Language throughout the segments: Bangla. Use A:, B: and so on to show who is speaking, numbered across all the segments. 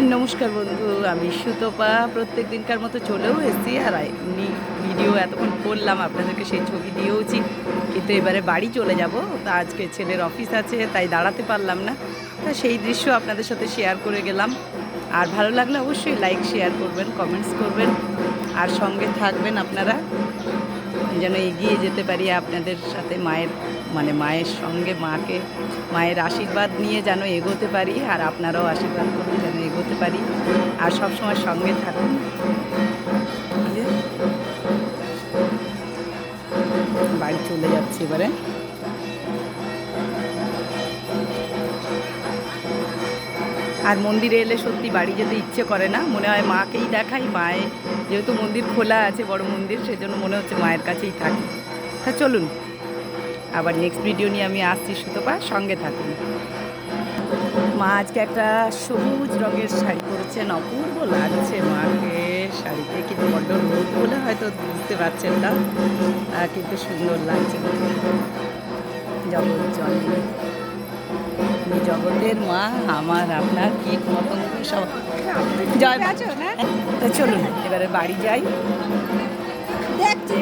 A: নমস্কার বন্ধু, আমি সুতপা। প্রত্যেক দিনকার মতো চলেও এসেছি আর এমনি ভিডিও এতক্ষণ করলাম, আপনাদেরকে সেই ছবি দিয়েওছি। কিন্তু এবারে বাড়ি চলে যাব, তা আজকে ছেলের অফিস আছে, তাই দাঁড়াতে পারলাম না। তা সেই দৃশ্য আপনাদের সাথে শেয়ার করে গেলাম। আর ভালো লাগলে অবশ্যই লাইক শেয়ার করবেন কমেন্টস করবেন। আর সঙ্গে থাকবেন আপনারা। যেন এগিয়ে যেতে পারি আপনাদের সাথে মায়ের মানে মায়ের সঙ্গে, মাকে, মায়ের আশীর্বাদ নিয়ে যেন এগোতে পারি আর আপনারাও আশীর্বাদ করুন, যেন এগোতে পারি। আর সবসময় সঙ্গে থাকুন। বাড়ি চলে যাচ্ছি এবারে। আর মন্দিরে এলে সত্যি বাড়ি যেতে ইচ্ছে করে না। মনে হয় মাকেই দেখাই, মায়ে যেহেতু মন্দির খোলা আছে, বড় মন্দির, সেজন্য মনে হচ্ছে মায়ের কাছেই থাকি। তা চলুন, আবার নেক্সট ভিডিও নিয়ে আমি আসছি সুতপা, সঙ্গে থাকুন। মা আজকে একটা সবুজ রঙের শাড়ি পরেছেন, অপূর্ব লাগছে মাকে। শাড়িতে কিন্তু বড্ড রোদ বলে হয়তো বুঝতে পারছেন না কিন্তু সুন্দর লাগছে। জগৎ তুমি জগতের মা আমার আপনার কীট মতন সব। জয় মা। তা চলুন এবারে বাড়ি যাই। দেখছি।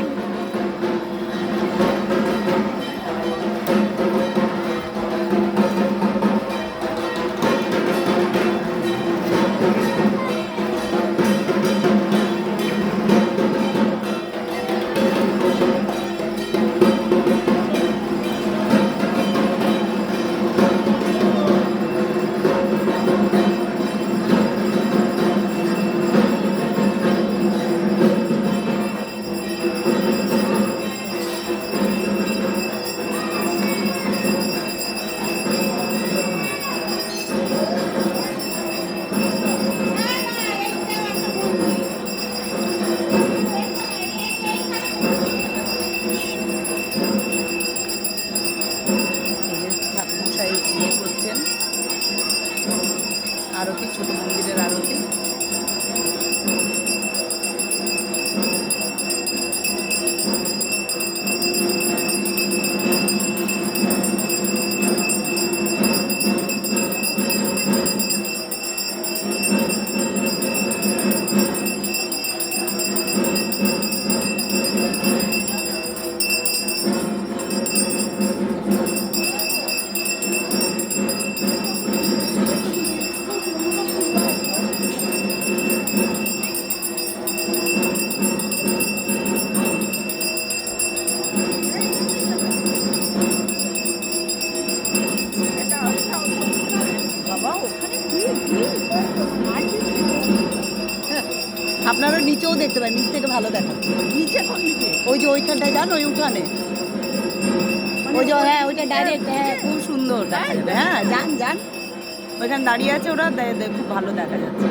A: আপনারা নিচেও দেখতে পারেন নিচ থেকে ভালো দেখাচ্ছে
B: নিচে কোন দিকে?
A: ওই যে ওইখানটায় যান ওই উঠানে। ওই যে হ্যাঁ ওইটা ডাইরেক্ট হ্যাঁ খুব সুন্দর। দেখা যাবে হ্যাঁ যান যান। ওইখানে দাঁড়িয়ে আছে ওরা খুব ভালো দেখা যাচ্ছে।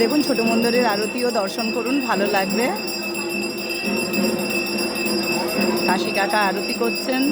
A: দেখুন ছোট মন্দিরের আরতিও দর্শন করুন ভালো লাগবে। কাশি কাকা আরতি করছেন।